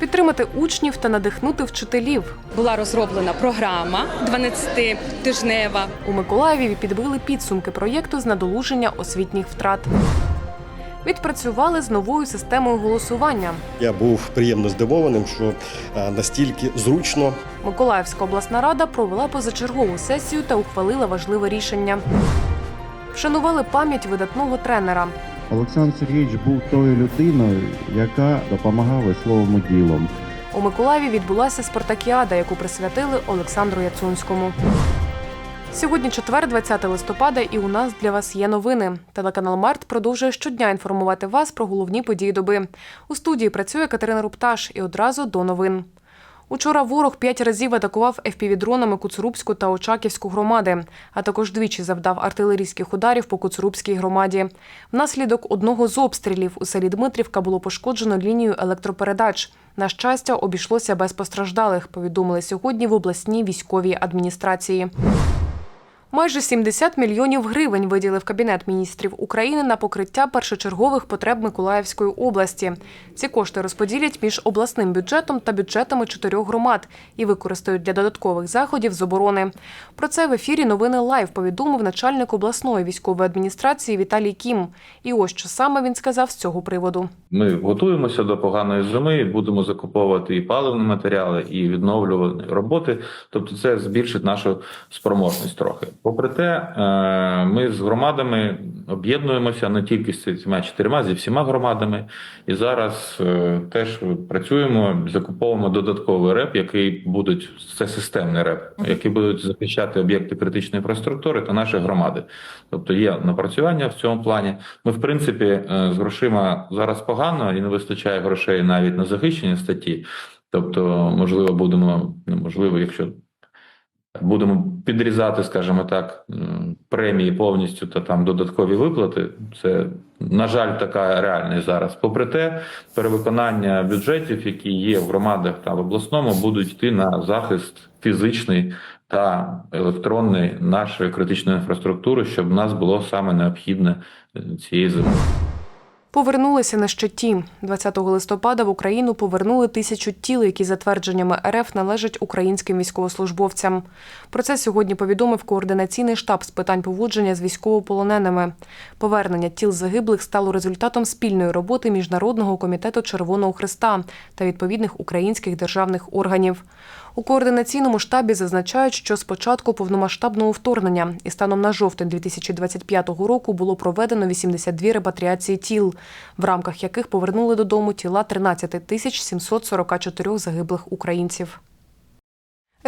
підтримати учнів та надихнути вчителів. Була розроблена програма 12-тижнева. У Миколаєві підбили підсумки проєкту з надолуження освітніх втрат. Відпрацювали з новою системою голосування. Я був приємно здивованим, що е, настільки зручно Миколаївська обласна рада провела позачергову сесію та ухвалила важливе рішення. Вшанували пам'ять видатного тренера. Олександр Сергійович був тою людиною, яка допомагала словом і ділом. У Миколаєві відбулася спартакіада, яку присвятили Олександру Яцунському. Сьогодні четвер, 20 листопада, і у нас для вас є новини. Телеканал Март продовжує щодня інформувати вас про головні події доби. У студії працює Катерина Рупташ і одразу до новин. Учора ворог п'ять разів атакував FPV-дронами Куцурубську та Очаківську громади, а також двічі завдав артилерійських ударів по Куцурубській громаді. Внаслідок одного з обстрілів у селі Дмитрівка було пошкоджено лінію електропередач. На щастя, обійшлося без постраждалих, повідомили сьогодні в обласній військовій адміністрації. Майже 70 мільйонів гривень виділив Кабінет міністрів України на покриття першочергових потреб Миколаївської області. Ці кошти розподілять між обласним бюджетом та бюджетами чотирьох громад і використають для додаткових заходів з оборони. Про це в ефірі новини Лайв повідомив начальник обласної військової адміністрації Віталій Кім. І ось що саме він сказав з цього приводу. Ми готуємося до поганої зими, будемо закуповувати і паливні матеріали, і відновлювати роботи. Тобто, це збільшить нашу спроможність трохи. Попри те, е, ми з громадами об'єднуємося не тільки з цими чотирма, зі всіма громадами. І зараз е, теж працюємо, закуповуємо додатковий реп, який будуть це системний реп, який будуть захищати об'єкти критичної інфраструктури та наші громади. Тобто є напрацювання в цьому плані. Ми, в принципі, е, з грошима зараз погано і не вистачає грошей навіть на захищені статті. Тобто, можливо, будемо неможливо, якщо будемо підрізати, скажімо так, премії повністю та там додаткові виплати. Це на жаль, така реальність зараз. Попри те, перевиконання бюджетів, які є в громадах та в обласному, будуть йти на захист фізичний та електронний нашої критичної інфраструктури, щоб нас було саме необхідне е, цієї зими. Повернулися на щиті. 20 листопада в Україну повернули тисячу тіл, які за твердженнями РФ належать українським військовослужбовцям. Про це сьогодні повідомив координаційний штаб з питань поводження з військовополоненими. Повернення тіл загиблих стало результатом спільної роботи Міжнародного комітету Червоного Христа та відповідних українських державних органів. У координаційному штабі зазначають, що з початку повномасштабного вторгнення і станом на жовтень 2025 року було проведено 82 репатріації тіл, в рамках яких повернули додому тіла 13 тисяч 744 загиблих українців.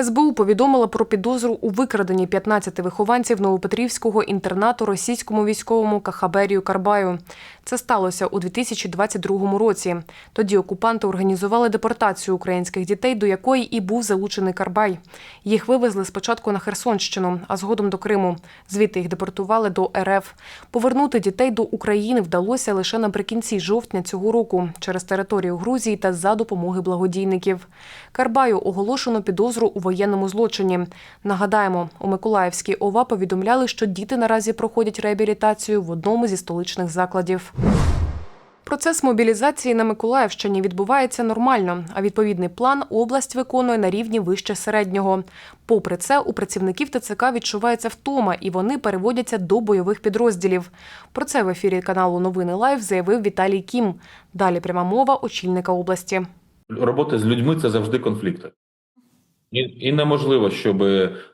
СБУ повідомила про підозру у викраденні 15 вихованців Новопетрівського інтернату російському військовому Кахаберію Карбаю. Це сталося у 2022 році. Тоді окупанти організували депортацію українських дітей, до якої і був залучений Карбай. Їх вивезли спочатку на Херсонщину, а згодом до Криму. Звідти їх депортували до РФ. Повернути дітей до України вдалося лише наприкінці жовтня цього року через територію Грузії та за допомоги благодійників. Карбаю оголошено підозру у воєнному злочині. Нагадаємо, у Миколаївській ОВА повідомляли, що діти наразі проходять реабілітацію в одному зі столичних закладів. Процес мобілізації на Миколаївщині відбувається нормально, а відповідний план область виконує на рівні вище середнього. Попри це, у працівників ТЦК відчувається втома, і вони переводяться до бойових підрозділів. Про це в ефірі каналу Новини Лайв заявив Віталій Кім. Далі пряма мова очільника області. Робота з людьми це завжди конфлікти. І, і неможливо, щоб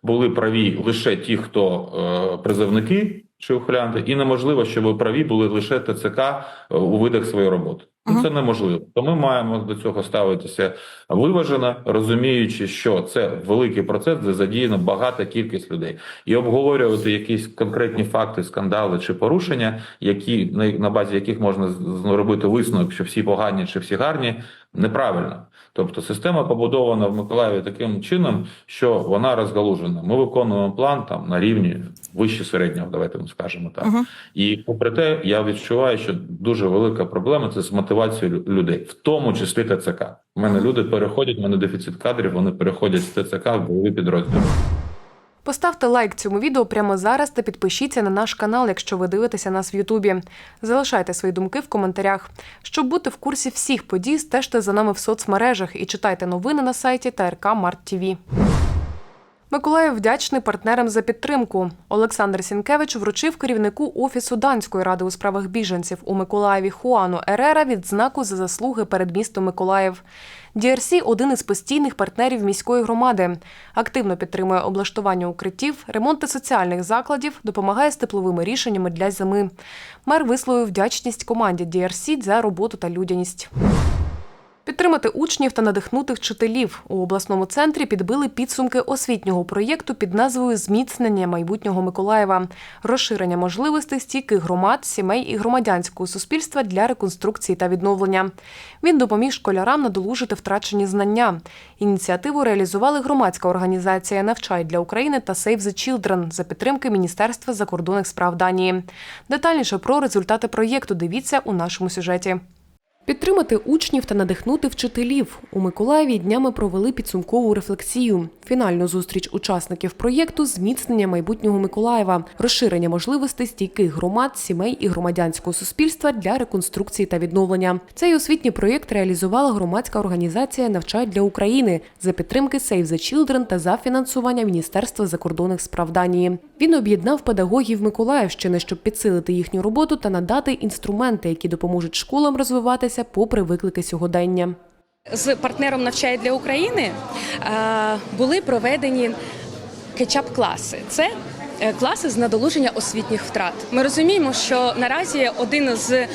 були праві лише ті, хто е, призовники чи ухилянти, і неможливо, щоб праві були лише ТЦК е, у видах своєї роботи. Ну, Це неможливо. То ми маємо до цього ставитися виважено, розуміючи, що це великий процес, де задіяно багата кількість людей, і обговорювати якісь конкретні факти, скандали чи порушення, які на, базі яких можна зробити висновок, що всі погані чи всі гарні, неправильно. Тобто система побудована в Миколаєві таким чином, що вона розгалужена. Ми виконуємо план там на рівні вище середнього, давайте ми скажемо так. І попри те, я відчуваю, що дуже велика проблема це з мотивацією людей, в тому числі ТЦК. У мене люди переходять, у мене дефіцит кадрів, вони переходять з ТЦК в бойові підрозділи. Поставте лайк цьому відео прямо зараз та підпишіться на наш канал, якщо ви дивитеся нас в Ютубі. Залишайте свої думки в коментарях. Щоб бути в курсі всіх подій, стежте за нами в соцмережах і читайте новини на сайті ТРК Март ТІВІ. Миколаїв вдячний партнерам за підтримку. Олександр Сінкевич вручив керівнику офісу Данської ради у справах біженців у Миколаєві Хуану Ерера відзнаку за заслуги перед містом Миколаїв. DRC – один із постійних партнерів міської громади. Активно підтримує облаштування укриттів, ремонти соціальних закладів, допомагає з тепловими рішеннями для зими. Мер висловив вдячність команді DRC за роботу та людяність. Підтримати учнів та надихнути вчителів у обласному центрі підбили підсумки освітнього проєкту під назвою Зміцнення майбутнього Миколаєва, розширення можливостей стійких громад, сімей і громадянського суспільства для реконструкції та відновлення. Він допоміг школярам надолужити втрачені знання. Ініціативу реалізували громадська організація Навчай для України та Save the Children за підтримки Міністерства закордонних справ Данії. Детальніше про результати проєкту дивіться у нашому сюжеті. Підтримати учнів та надихнути вчителів у Миколаєві днями провели підсумкову рефлексію. Фінальну зустріч учасників проєкту зміцнення майбутнього Миколаєва, розширення можливостей стійких громад, сімей і громадянського суспільства для реконструкції та відновлення. Цей освітній проєкт реалізувала громадська організація Навчай для України за підтримки Save the Children та за фінансування Міністерства закордонних справ Данії. Він об'єднав педагогів Миколаївщини, щоб підсилити їхню роботу та надати інструменти, які допоможуть школам розвиватися попри виклики сьогодення. З партнером «Навчає для України е, були проведені кетчап-класи. Це е, класи з надолуження освітніх втрат. Ми розуміємо, що наразі один з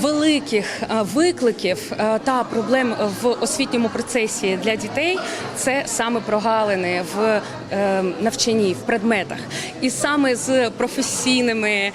великих е, викликів е, та проблем в освітньому процесі для дітей це саме прогалини в е, навчанні, в предметах. І саме з професійними е,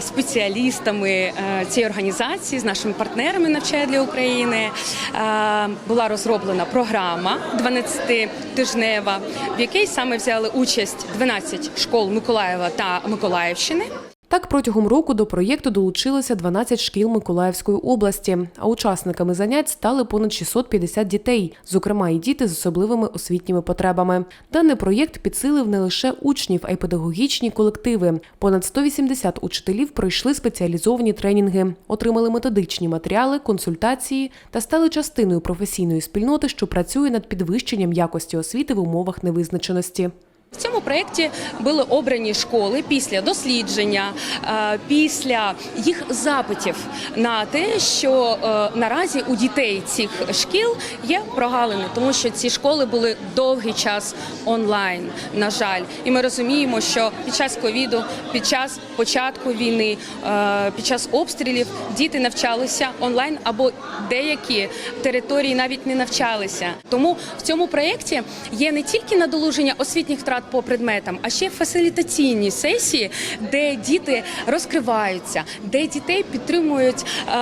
спеціалістами е, цієї організації, з нашими партнерами «Навчає для України е, була розроблена програма 12-тижнева, в якій саме взяли участь 12 школ Миколаєва та Миколаївщини. Так, протягом року до проєкту долучилося 12 шкіл Миколаївської області, а учасниками занять стали понад 650 дітей, зокрема і діти з особливими освітніми потребами. Даний проєкт підсилив не лише учнів, а й педагогічні колективи. Понад 180 учителів пройшли спеціалізовані тренінги, отримали методичні матеріали, консультації та стали частиною професійної спільноти, що працює над підвищенням якості освіти в умовах невизначеності. В цьому проєкті були обрані школи після дослідження, е, після їх запитів на те, що е, наразі у дітей цих шкіл є прогалини, тому що ці школи були довгий час онлайн. На жаль, і ми розуміємо, що під час ковіду, під час початку війни, е, під час обстрілів діти навчалися онлайн або деякі території навіть не навчалися. Тому в цьому проєкті є не тільки надолуження освітніх втрат по предметам, а ще фасилітаційні сесії, де діти розкриваються, де дітей підтримують е,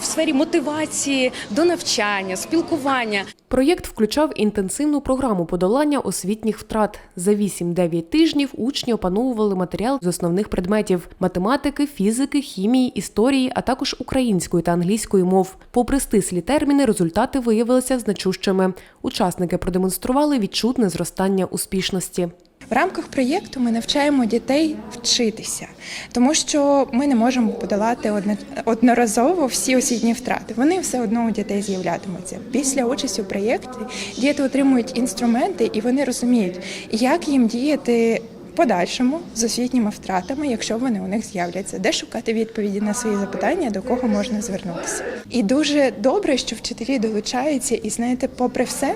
в сфері мотивації до навчання, спілкування. Проєкт включав інтенсивну програму подолання освітніх втрат. За 8-9 тижнів учні опановували матеріал з основних предметів математики, фізики, хімії, історії, а також української та англійської мов. Попри стислі терміни, результати виявилися значущими. Учасники продемонстрували відчутне зростання успішності. В рамках проєкту ми навчаємо дітей вчитися, тому що ми не можемо подолати одноразово всі освітні втрати. Вони все одно у дітей з'являтимуться. Після участі у проєкті діти отримують інструменти і вони розуміють, як їм діяти. Подальшому з освітніми втратами, якщо вони у них з'являться, де шукати відповіді на свої запитання, до кого можна звернутися. І дуже добре, що вчителі долучаються, і знаєте, попри все,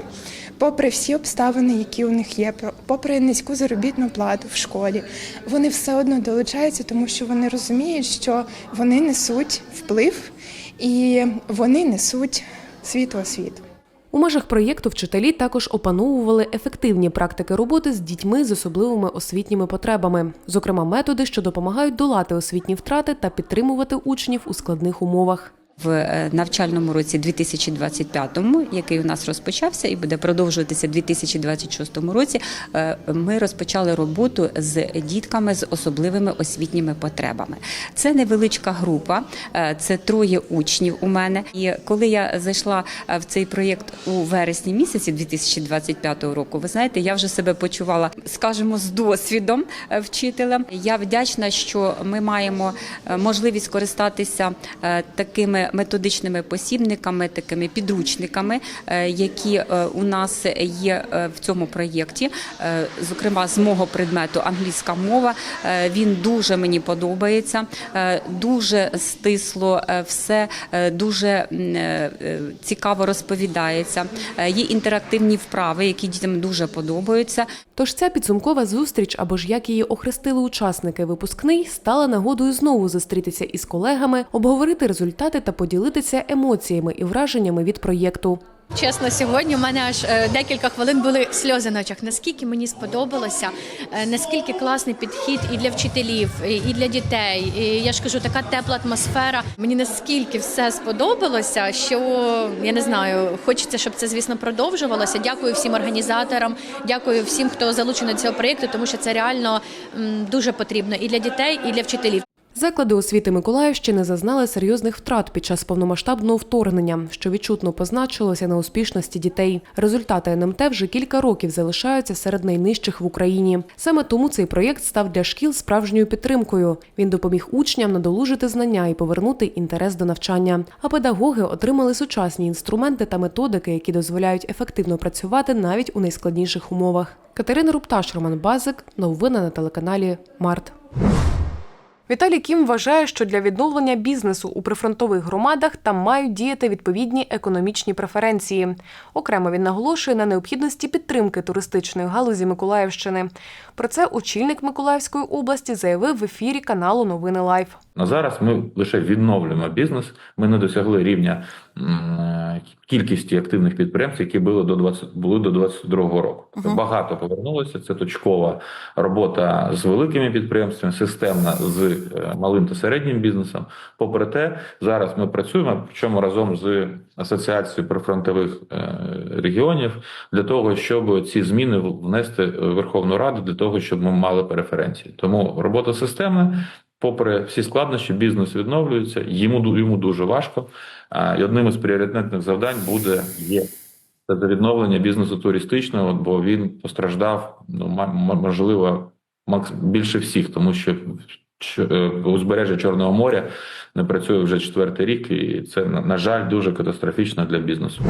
попри всі обставини, які у них є, попри низьку заробітну плату в школі, вони все одно долучаються, тому що вони розуміють, що вони несуть вплив і вони несуть світу освіту. У межах проєкту вчителі також опановували ефективні практики роботи з дітьми з особливими освітніми потребами, зокрема методи, що допомагають долати освітні втрати та підтримувати учнів у складних умовах. В е, навчальному році 2025, який у нас розпочався і буде продовжуватися в 2026 році, е, ми розпочали роботу з дітками з особливими освітніми потребами. Це невеличка група, е, це троє учнів у мене. І коли я зайшла в цей проєкт у вересні місяці 2025 року, ви знаєте, я вже себе почувала, скажімо, з досвідом вчителем. Я вдячна, що ми маємо можливість користатися такими методичними посібниками, такими підручниками, е, які е, у нас є е, в цьому проєкті. Зокрема, з мого предмету англійська мова. Він дуже мені подобається, дуже стисло все, дуже цікаво розповідається. Є інтерактивні вправи, які дітям дуже подобаються. Тож ця підсумкова зустріч, або ж як її охрестили учасники випускний, стала нагодою знову зустрітися із колегами, обговорити результати та поділитися емоціями і враженнями від проєкту. Чесно, сьогодні у мене аж е, декілька хвилин були сльози на очах. Наскільки мені сподобалося, е, наскільки класний підхід і для вчителів, і для дітей. І я ж кажу, така тепла атмосфера. Мені наскільки все сподобалося, що я не знаю, хочеться, щоб це звісно продовжувалося. Дякую всім організаторам, дякую всім, хто залучений до цього проєкту, тому що це реально дуже потрібно і для дітей, і для вчителів. Заклади освіти Миколаївщини зазнали серйозних втрат під час повномасштабного вторгнення, що відчутно позначилося на успішності дітей. Результати НМТ вже кілька років залишаються серед найнижчих в Україні. Саме тому цей проєкт став для шкіл справжньою підтримкою. Він допоміг учням надолужити знання і повернути інтерес до навчання. А педагоги отримали сучасні інструменти та методики, які дозволяють ефективно працювати навіть у найскладніших умовах. Катерина Рупташ, Роман Базик. Новини на телеканалі Март. Віталій Кім вважає, що для відновлення бізнесу у прифронтових громадах там мають діяти відповідні економічні преференції. Окремо він наголошує на необхідності підтримки туристичної галузі Миколаївщини. Про це очільник Миколаївської області заявив в ефірі каналу Новини Лайф. На зараз ми лише відновлюємо бізнес. Ми не досягли рівня м, активних підприємств, які були до 20, були до 22 року. Тобто багато повернулося. Це точкова робота з великими підприємствами, системна з е, малим та середнім бізнесом. Попри те, зараз ми працюємо, причому разом з асоціацією прифронтових е, регіонів для того, щоб ці зміни внести в Верховну Раду, для того, щоб ми мали преференції. Тому робота системна. Попри всі складнощі, бізнес відновлюється. Йому йому дуже важко. І одним із пріоритетних завдань буде є це відновлення бізнесу туристичного, бо він постраждав ну можливо більше всіх, тому що е, узбережжя Чорного моря не працює вже четвертий рік, і це на жаль дуже катастрофічно для бізнесу.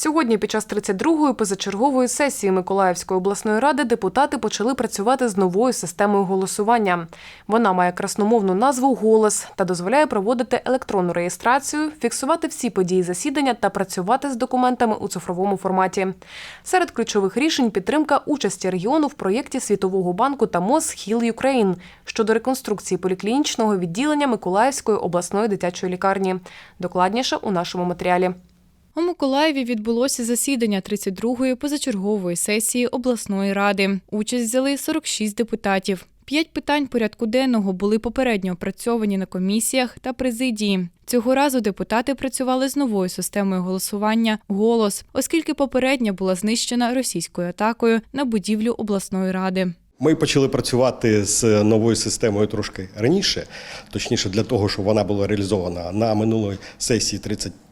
Сьогодні, під час 32-ї позачергової сесії Миколаївської обласної ради, депутати почали працювати з новою системою голосування. Вона має красномовну назву Голос та дозволяє проводити електронну реєстрацію, фіксувати всі події засідання та працювати з документами у цифровому форматі. Серед ключових рішень підтримка участі регіону в проєкті Світового банку та МОЗ Heal Ukraine щодо реконструкції поліклінічного відділення Миколаївської обласної дитячої лікарні. Докладніше у нашому матеріалі. У Миколаєві відбулося засідання 32-ї позачергової сесії обласної ради. Участь взяли 46 депутатів. П'ять питань порядку денного були попередньо опрацьовані на комісіях та президії. Цього разу депутати працювали з новою системою голосування голос, оскільки попередня була знищена російською атакою на будівлю обласної ради. Ми почали працювати з новою системою трошки раніше, точніше для того, щоб вона була реалізована на минулої сесії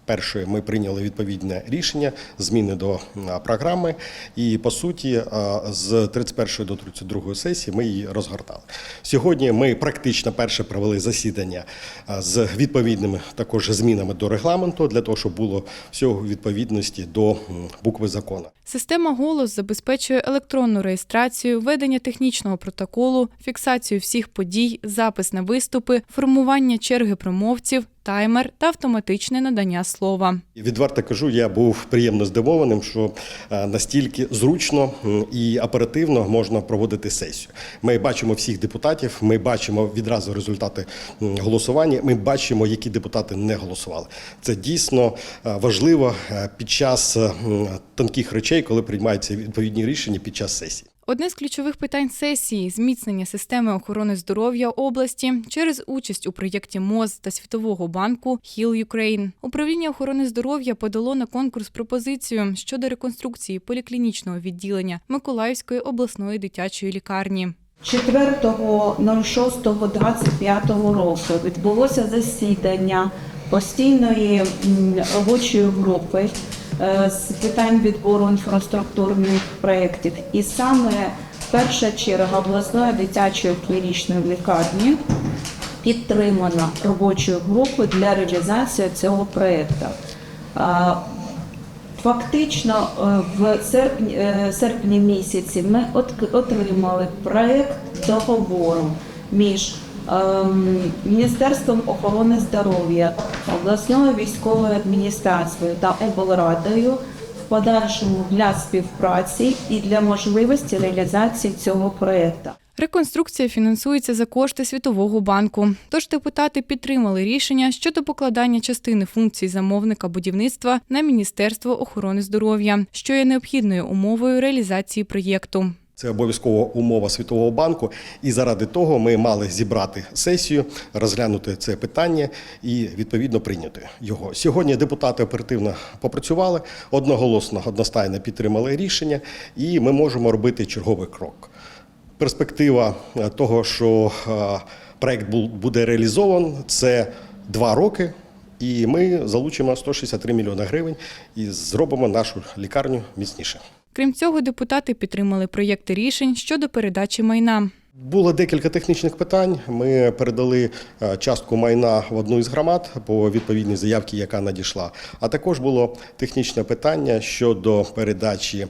31-ї Ми прийняли відповідне рішення, зміни до програми, і по суті, з 31 до 32 сесії ми її розгортали. Сьогодні ми практично перше провели засідання з відповідними також змінами до регламенту для того, щоб було у відповідності до букви закону. Система голос забезпечує електронну реєстрацію, ведення технічного протоколу, фіксацію всіх подій, запис на виступи, формування черги промовців, таймер та автоматичне надання слова. Відверто кажу, я був приємно здивованим, що е, настільки зручно і оперативно можна проводити сесію. Ми бачимо всіх депутатів, ми бачимо відразу результати голосування. Ми бачимо, які депутати не голосували. Це дійсно е, важливо е, під час тонких речей, коли приймаються відповідні рішення під час сесії. Одне з ключових питань сесії зміцнення системи охорони здоров'я області через участь у проєкті МОЗ та Світового банку Heal Ukraine. Управління охорони здоров'я подало на конкурс пропозицію щодо реконструкції поліклінічного відділення Миколаївської обласної дитячої лікарні. 4.06.25 року відбулося засідання постійної робочої групи з питань відбору інфраструктурних проєктів. І саме перша черга обласної дитячої клінічної лікарні підтримана робочою групою для реалізації цього проєкту. Фактично е, в серпні, е, серпні місяці ми от- отримали проект договору між Міністерством охорони здоров'я, обласною військовою адміністрацією та облрадою в подальшому для співпраці і для можливості реалізації цього проекту. Реконструкція фінансується за кошти Світового банку. Тож депутати підтримали рішення щодо покладання частини функцій замовника будівництва на Міністерство охорони здоров'я, що є необхідною умовою реалізації проєкту. Це обов'язкова умова Світового банку, і заради того ми мали зібрати сесію, розглянути це питання і відповідно прийняти його. Сьогодні депутати оперативно попрацювали, одноголосно, одностайно підтримали рішення, і ми можемо робити черговий крок. Перспектива е, того, що е, проект буде реалізован, це два роки. І ми залучимо 163 мільйони гривень і зробимо нашу лікарню міцніше. Крім цього, депутати підтримали проєкти рішень щодо передачі майна. Було декілька технічних питань. Ми передали е, частку майна в одну із громад по відповідній заявці, яка надійшла. А також було технічне питання щодо передачі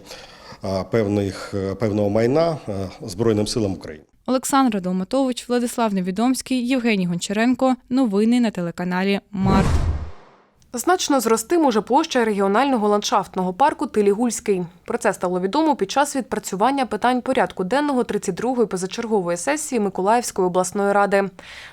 е, певних, е, певного майна Збройним силам України. Олександра Долматович, Владислав Невідомський, Євгеній Гончаренко. Новини на телеканалі Март. Значно зрости може площа регіонального ландшафтного парку Тилігульський. Про це стало відомо під час відпрацювання питань порядку денного 32-ї позачергової сесії Миколаївської обласної ради.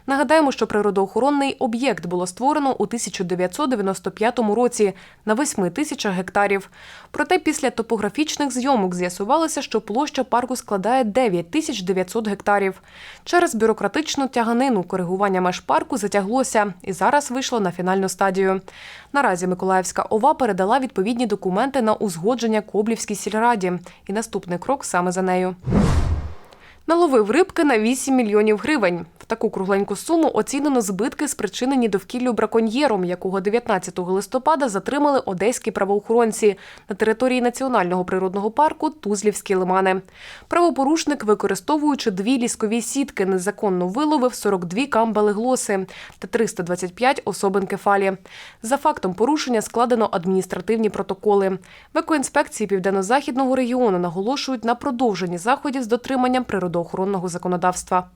Нагадаємо, що природоохоронний об'єкт було створено у 1995 році на 8 тисячах гектарів. Проте після топографічних зйомок з'ясувалося, що площа парку складає 9 тисяч 900 гектарів. Через бюрократичну тяганину коригування меж парку затяглося і зараз вийшло на фінальну стадію. Наразі Миколаївська ОВА передала відповідні документи на узгодження Коблівській сільраді. І наступний крок саме за нею. Наловив рибки на 8 мільйонів гривень. В таку кругленьку суму оцінено збитки, спричинені довкіллю браконьєром, якого 19 листопада затримали одеські правоохоронці на території національного природного парку Тузлівські лимани. Правопорушник, використовуючи дві ліскові сітки, незаконно виловив 42 камбали глоси та 325 особин кефалі. За фактом порушення складено адміністративні протоколи. В екоінспекції південно-західного регіону наголошують на продовженні заходів з дотриманням природоохоронного законодавства.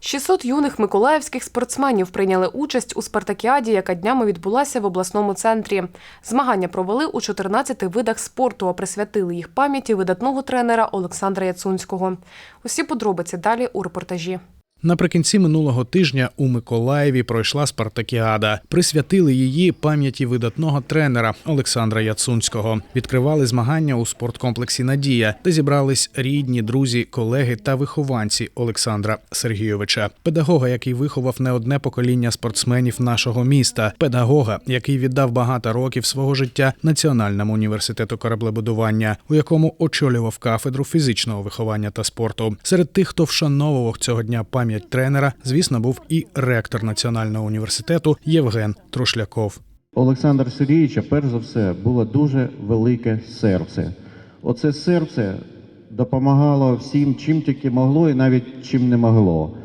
600 юних миколаївських спортсменів прийняли участь у спартакіаді, яка днями відбулася в обласному центрі. Змагання провели у 14 видах спорту, а присвятили їх пам'яті видатного тренера Олександра Яцунського. Усі подробиці далі у репортажі. Наприкінці минулого тижня у Миколаєві пройшла спартакіада. Присвятили її пам'яті видатного тренера Олександра Яцунського. Відкривали змагання у спорткомплексі Надія, де зібрались рідні, друзі, колеги та вихованці Олександра Сергійовича, педагога, який виховав не одне покоління спортсменів нашого міста, педагога, який віддав багато років свого життя Національному університету кораблебудування, у якому очолював кафедру фізичного виховання та спорту. Серед тих, хто вшановував цього дня пам'ять тренера, звісно, був і ректор Національного університету Євген Трушляков. Олександр Сергійовича, перш за все, було дуже велике серце. Оце серце допомагало всім, чим тільки могло, і навіть чим не могло.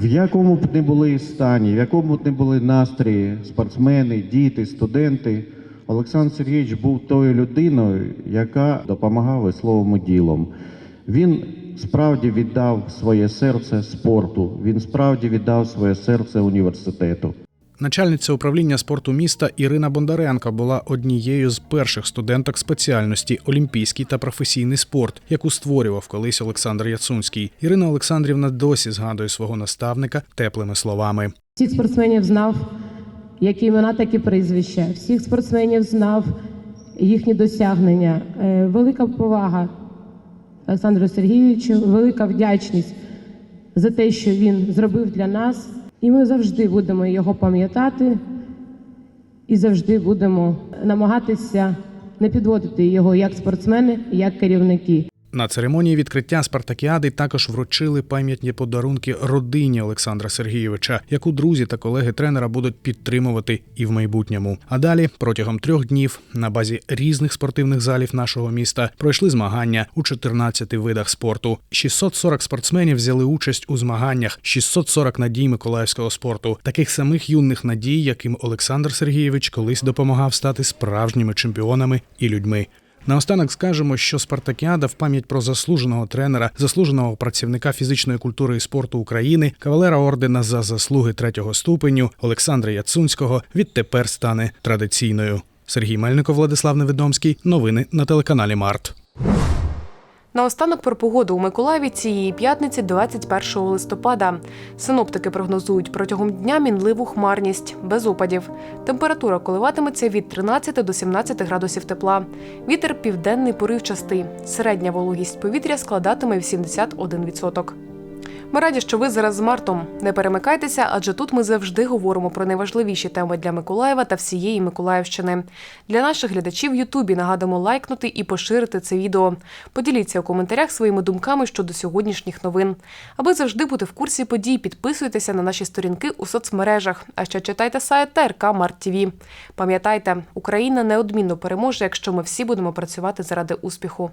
В якому б не були стані, в якому б не були настрої спортсмени, діти, студенти, Олександр Сергійович був тою людиною, яка допомагала словом і ділом. Він справді віддав своє серце спорту, він справді віддав своє серце університету. Начальниця управління спорту міста Ірина Бондаренко була однією з перших студенток спеціальності олімпійський та професійний спорт, яку створював колись Олександр Яцунський. Ірина Олександрівна досі згадує свого наставника теплими словами. Всіх спортсменів знав, які імена, так і прізвища. Всіх спортсменів знав їхні досягнення. Е, Велика повага Олександру Сергійовичу. Велика вдячність за те, що він зробив для нас. І ми завжди будемо його пам'ятати і завжди будемо намагатися не підводити його як спортсмени, як керівники. На церемонії відкриття спартакіади також вручили пам'ятні подарунки родині Олександра Сергійовича, яку друзі та колеги тренера будуть підтримувати і в майбутньому. А далі протягом трьох днів на базі різних спортивних залів нашого міста пройшли змагання у 14 видах спорту. 640 спортсменів взяли участь у змаганнях, 640 надій миколаївського спорту, таких самих юних надій, яким Олександр Сергійович колись допомагав стати справжніми чемпіонами і людьми. Наостанок скажемо, що Спартакіада в пам'ять про заслуженого тренера, заслуженого працівника фізичної культури і спорту України, кавалера ордена за заслуги третього ступеню Олександра Яцунського відтепер стане традиційною. Сергій Мельников, Владислав Невідомський. Новини на телеканалі Март. Наостанок про погоду у Миколаєві цієї п'ятниці, 21 листопада. Синоптики прогнозують протягом дня мінливу хмарність, без опадів. Температура коливатиметься від 13 до 17 градусів тепла. Вітер південний поривчастий. Середня вологість повітря складатиме 81%. Ми раді, що ви зараз з Мартом. Не перемикайтеся, адже тут ми завжди говоримо про найважливіші теми для Миколаєва та всієї Миколаївщини. Для наших глядачів в Ютубі нагадуємо лайкнути і поширити це відео. Поділіться у коментарях своїми думками щодо сьогоднішніх новин. Аби завжди бути в курсі подій, підписуйтеся на наші сторінки у соцмережах. А ще читайте сайт ТРК Март. Пам'ятайте, Україна неодмінно переможе, якщо ми всі будемо працювати заради успіху.